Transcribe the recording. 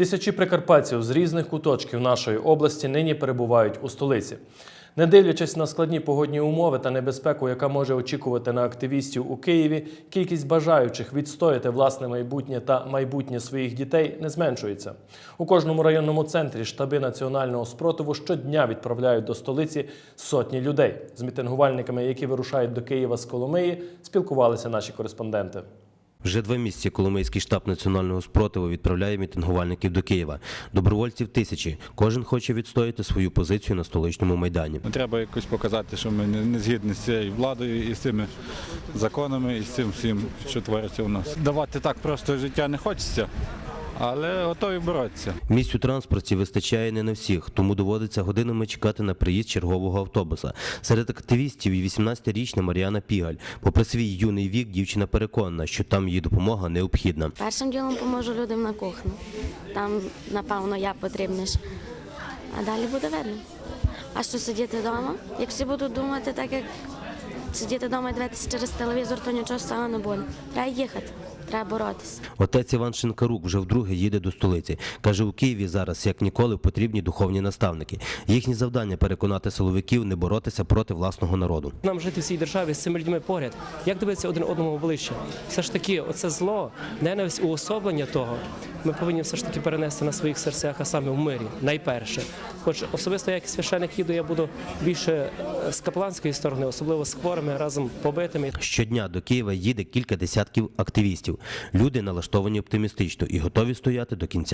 Тисячі прикарпатців з різних куточків нашої області нині перебувають у столиці. Не дивлячись на складні погодні умови та небезпеку, яка може очікувати на активістів у Києві, кількість бажаючих відстояти власне майбутнє та майбутнє своїх дітей не зменшується. У кожному районному центрі штаби національного спротиву щодня відправляють до столиці сотні людей. З мітингувальниками, які вирушають до Києва з Коломиї, спілкувалися наші кореспонденти. Вже два місяці Коломийський штаб національного спротиву відправляє мітингувальників до Києва. Добровольців тисячі. Кожен хоче відстояти свою позицію на столичному майдані. Ну, Треба якось показати, що ми не, згідні з цією владою і з цими законами, і з цим всім, що твориться у нас. Давати так просто життя не хочеться, але готові боротися. Місць у транспорті вистачає не на всіх, тому доводиться годинами чекати на приїзд чергового автобуса. Серед активістів і 18-річна Мар'яна Пігаль. Попри свій юний вік, дівчина переконана, що там її допомога необхідна. Першим ділом поможу людям на кухню. Там, напевно, я потрібна. А далі буде видно. А що сидіти вдома? Як всі будуть думати, так як сидіти вдома і дивитися через телевізор, то нічого з цього не буде. Треба їхати, треба боротися. Отець Іван Шинкарук вже вдруге їде до столиці. Каже, у Києві зараз як ніколи потрібні духовні наставники. Їхнє завдання переконати силовиків не боротися проти власного народу. Нам жити в цій державі з цими людьми поряд. Як дивитися один одному обличчя? Все ж таки, оце зло, ненависть уособлення того. Ми повинні все ж таки перенести на своїх серцях, а саме в мирі, найперше. Хоч особисто як священик їду, я буду більше е, з капланської сторони, особливо з хворими, разом побитими. Щодня до Києва їде кілька десятків активістів. Люди налаштовані оптимістично і готові стояти до кінця.